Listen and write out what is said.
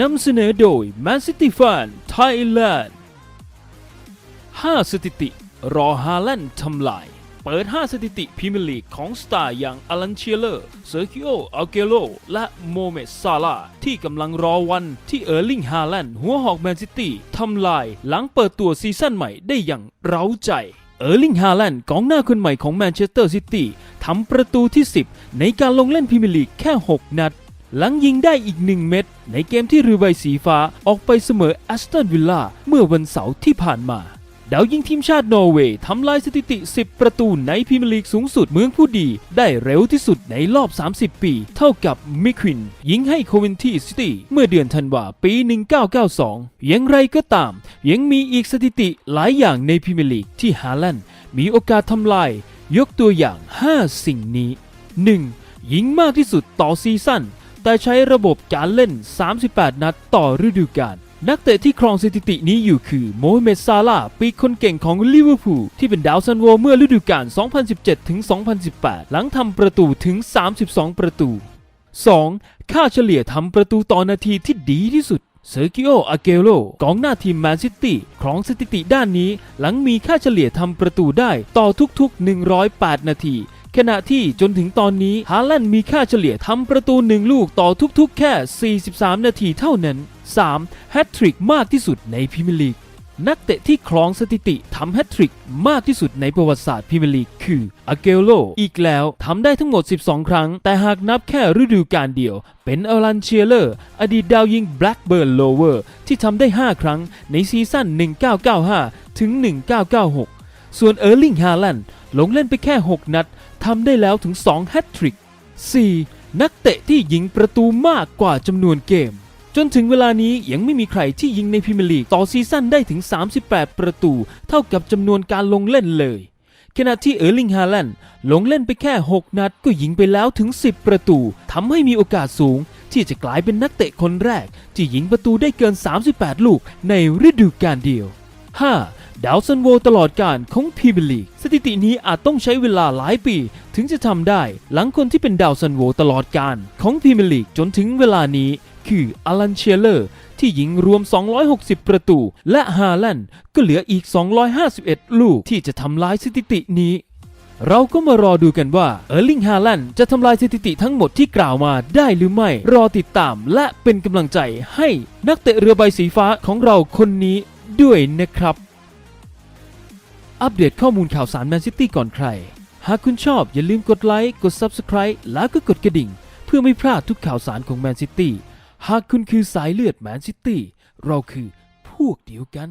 นำเสนอโดย Man City Fan Thailand 5 สถิติ รอฮาแลนด์ทำลาย เปิด 5 สถิติพรีเมียร์ลีกของสตาร์อย่างอลันเชียเลอร์ เซอร์กิโอ อัลเกโล และโมเมดซาลา ที่กำลังรอวันที่เออร์ลิงฮาแลนด์หัวหอกแมนซิตี้ทำลาย หลังเปิดตัวซีซั่นใหม่ได้อย่างเร้าใจเออร์ลิงฮาแลนด์กองหน้าคนใหม่ของแมนเชสเตอร์ซิตี้ทำประตูที่ 10 ในการลงเล่นพรีเมียร์ลีกแค่ 6 นัด หลังยิงได้อีกหนึ่งเม็ดในเกมที่เรือใบสีฟ้าออกไปเสมอแอสตันวิลล่าเมื่อวันเสาร์ที่ผ่านมาดาวยิงทีมชาตินอร์เวย์ทำลายสถิติ 10 ประตูในพรีเมียร์ลีกสูงสุดเมืองผู้ดี ได้เร็วที่สุดในรอบ 30 ปี เท่ากับมิควิน ยิงให้โควินทีซิตี้เมื่อเดือนธันวาปี 1992 อย่างไรก็ตาม ยังมีอีกสถิติหลายอย่างในพรีเมียร์ลีกที่ฮาแลนด์มีโอกาสทำลาย ยกตัวอย่าง 5 สิ่งนี้ 1. ยิงมากที่สุดต่อซีซั่น แต่ใช้ระบบการเล่น 38 นัดต่อฤดูกาลนักเตะที่ครองสถิตินี้อยู่คือโมฮัมเหม็ดซาลาปีคนเก่งของลิเวอร์พูลที่เป็นดาวซันโวเมื่อฤดูกาล 2017-2018 หลังทำประตูถึง 32 ประตู 2. ค่าเฉลี่ยทำประตูต่อนาทีที่ดีที่สุดเซอร์กิโอ อาเกโลกองหน้าทีมแมนซิตี้ครองสถิติด้านนี้ หลังมีค่าเฉลี่ยทำประตูได้ต่อทุกๆ 108 นาที ขณะที่จนถึงตอนนี้ฮาแลนด์มีค่าเฉลี่ยทำประตูหนึ่งลูกต่อทุกๆ แค่ 43 นาทีเท่านั้น 3. แฮตทริกมากที่สุดในพรีเมียร์ลีกนักเตะที่ครองสถิติทำแฮตทริกมากที่สุดในประวัติศาสตร์พรีเมียร์ลีกคืออาเกโลอีกแล้วทำได้ทั้งหมด 12 ครั้ง แต่หากนับแค่ฤดูกาลเดียว เป็นอลันเชียเลอร์ อดีตดาวยิงแบล็กเบิร์นโลเวอร์ที่ทำได้ 5 ครั้งในซีซั่น 1995 ถึง 1996 ส่วนเออร์ลิงฮาแลนด์ลงเล่นไปแค่ 6 นัดทำได้แล้วถึง 2 แฮตทริก 4. นักเตะที่ยิงประตูมากกว่าจำนวนเกม จนถึงเวลานี้ยังไม่มีใครที่ยิงในพรีเมียร์ลีกต่อซีซั่นได้ถึง 38 ประตู เท่ากับจำนวนการลงเล่นเลย ขณะที่เออร์ลิงฮาแลนด์ลงเล่นไปแค่ 6 นัดก็ยิงไปแล้วถึง 10 ประตูทำให้มีโอกาสสูงที่จะกลายเป็นนักเตะคนแรก ที่ยิงประตูได้เกิน 38 ลูกในฤดูกาลเดียว 5. ดาวซันโวตลอดการของพรีเมียร์ลีกสถิตินี้อาจต้องใช้เวลาหลายปี ถึงจะทำได้ หลังคนที่เป็นดาวซันโวตลอดการของพรีเมียร์ลีกจนถึงเวลานี้ คืออลันเชียเลอร์ ที่ยิงรวม 260 ประตู และฮาแลนด์ก็เหลืออีก 251 ลูกที่จะทำลายสถิตินี้เราก็มารอดูกันว่าเออร์ลิงฮาแลนจะทำลายสถิติทั้งหมดที่กล่าวมาได้หรือไม่ รอติดตามและเป็นกำลังใจให้นักเตะเรือใบสีฟ้าของเราคนนี้ด้วยนะครับ อัปเดตข้อมูลข่าวสารแมนซิตี้ก่อนใคร หากคุณชอบอย่าลืมกดไลค์ กด Subscribe แล้วก็กดกระดิ่ง เพื่อไม่พลาดทุกข่าวสารของแมนซิตี้ หากคุณคือสายเลือดแมนซิตี้ เราคือพวกเดียวกัน